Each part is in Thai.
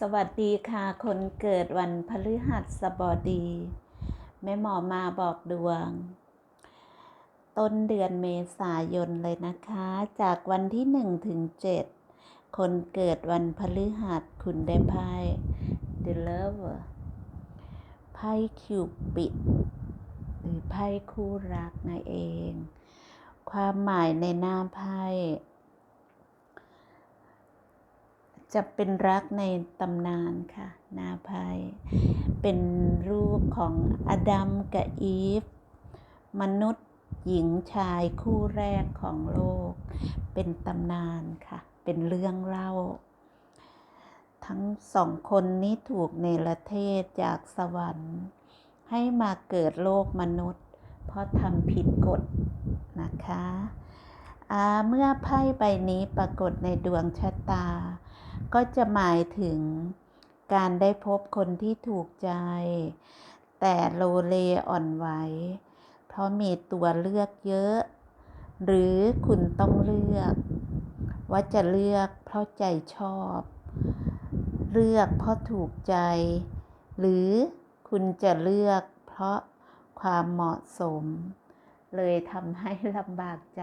สวัสดีค่ะ คนเกิดวันพฤหัสบดี แม่หมอมาบอกดวง ต้นเดือนเมษายนเลยนะคะ จากวันที่หนึ่งถึงเจ็ดคนเกิดวันพฤหัสคุณได้ไพ่ The Lover ไพ่คิวปิด หรือไพ่คู่รักนั่นเอง ความหมายในหน้าไพ่ จะเป็นรักในตำนานค่ะ นาไพ่เป็นรูปของอดัมกับอีฟ มนุษย์หญิงชายคู่แรกของโลก เป็นตำนานค่ะ เป็นเรื่องเล่า ทั้งสองคนนี้ถูกเนรเทศจากสวรรค์ ให้มาเกิดโลกมนุษย์ เพราะทำผิดกฎนะคะเมื่อไพ่ใบนี้ปรากฏในดวงชะตา ก็จะหมายถึงการได้พบคนที่ถูกใจ แต่โลเลอ่อนไหว เพราะมีตัวเลือกเยอะ หรือคุณต้องเลือก ว่าจะเลือกเพราะใจชอบ เลือกเพราะถูกใจ หรือคุณจะเลือกเพราะความเหมาะสม เลยทำให้ลำบากใจ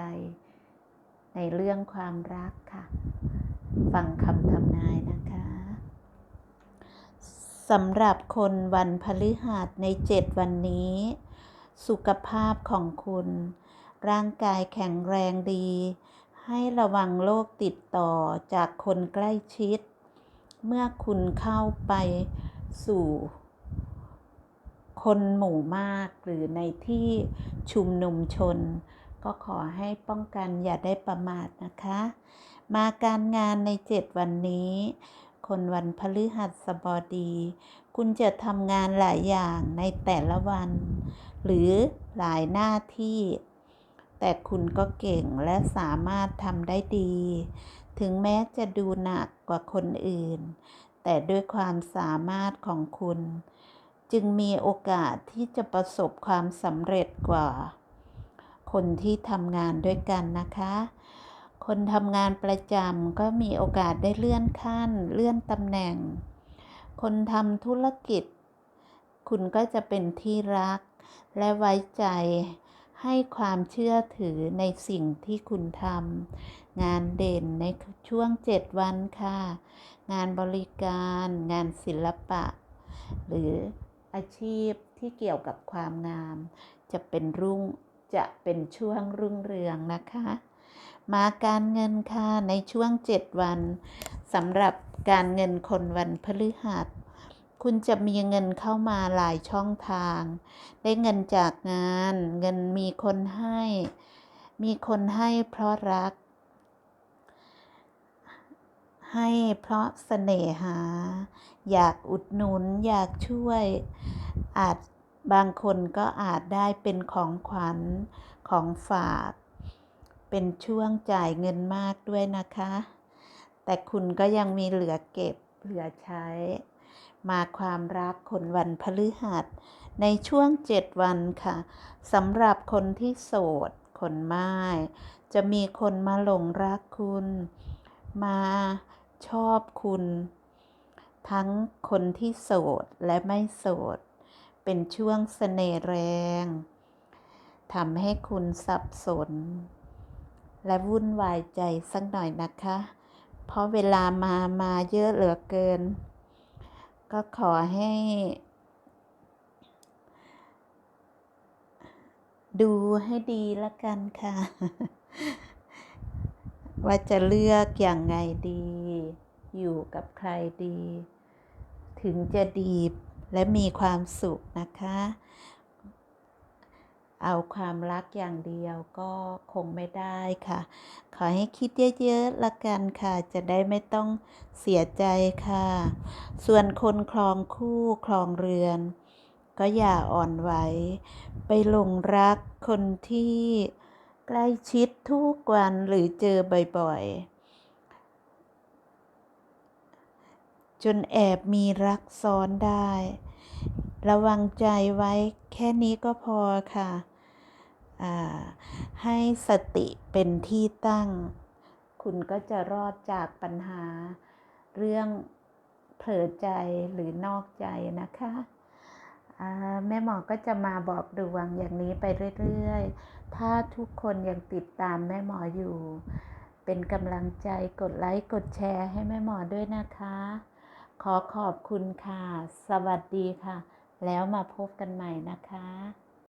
ในเรื่องความรักค่ะ ฟังคำทำนายนะคะสำหรับคนวันพฤหัสในเจ็ดวันนี้ สุขภาพของคุณ ร่างกายแข็งแรงดี ให้ระวังโรคติดต่อจากคนใกล้ชิด เมื่อคุณเข้าไปสู่ คนหมู่มากหรือในที่ชุมนุมชน ก็ขอให้ป้องกันอย่าได้ประมาทนะคะ มาการงานในเจ็ดวันนี้ คนวันพฤหัสบดี คุณจะทำงานหลายอย่างในแต่ละวัน หรือหลายหน้าที่ แต่คุณก็เก่งและสามารถทำได้ดี ถึงแม้จะดูหนักกว่าคนอื่น แต่ด้วยความสามารถของคุณ จึงมีโอกาสที่จะประสบความสำเร็จกว่า คนที่ทำงานด้วยกันนะคะ คนทำงานประจำก็มีโอกาสได้เลื่อนขั้น เลื่อนตำแหน่ง คนทำธุรกิจ คุณก็จะเป็นที่รัก และไว้ใจให้ความเชื่อถือในสิ่งที่คุณทำงานเด่นในช่วงเจ็ดวันค่ะ งานบริการ งานศิลปะ หรืออาชีพที่เกี่ยวกับความงาม จะเป็นรุ่ง จะเป็นช่วงรุ่งเรืองนะคะ มาการเงินค่ะในช่วงเจ็ดวันสำหรับการเงินคนวันพฤหัส คุณจะมีเงินเข้ามาหลายช่องทาง ได้เงินจากงาน เงินมีคนให้ มีคนให้เพราะรัก ให้เพราะเสน่หา อยากอุดหนุนอยากช่วยอาจ บางคนก็อาจได้เป็นของขวัญของฝาก เป็นช่วงจ่ายเงินมากด้วยนะคะ แต่คุณก็ยังมีเหลือเก็บเหลือใช้ มาความรักคนวันพฤหัส ในช่วงเจ็ดวันค่ะสำหรับคนที่โสด คนไม้จะมีคนมาหลงรักคุณ มาชอบคุณ ทั้งคนที่โสดและไม่โสด เป็นช่วงเสน่ห์แรงทำให้คุณสับสน และวุ่นวายใจสักหน่อยนะคะ เพราะเวลามามาเยอะเหลือเกิน ก็ขอให้ ดูให้ดีละกันค่ะ ว่าจะเลือกอย่างไงดี อยู่กับใครดี ถึงจะดี และมีความสุขนะคะ เอาความรักอย่างเดียวก็คงไม่ได้ค่ะ ขอให้คิดเยอะๆละกันค่ะ จะได้ไม่ต้องเสียใจค่ะ ส่วนคนคลองคู่คลองเรือน ก็อย่าอ่อนไหว ไปหลงรักคนที่ใกล้ชิดทุกวันหรือเจอบ่อยๆ จนแอบมีรักซ้อนได้ ระวังใจไว้แค่นี้ก็พอค่ะให้สติเป็นที่ตั้ง คุณก็จะรอดจากปัญหา เรื่องเผลอใจหรือนอกใจนะคะแม่หมอก็จะมาบอกดวงอย่างนี้ไปเรื่อยๆ ถ้าทุกคนยังติดตามแม่หมออยู่ เป็นกำลังใจกดไลค์กดแชร์ให้แม่หมอด้วยนะคะ ขอขอบคุณค่ะ สวัสดีค่ะ แล้วมาพบกันใหม่นะคะ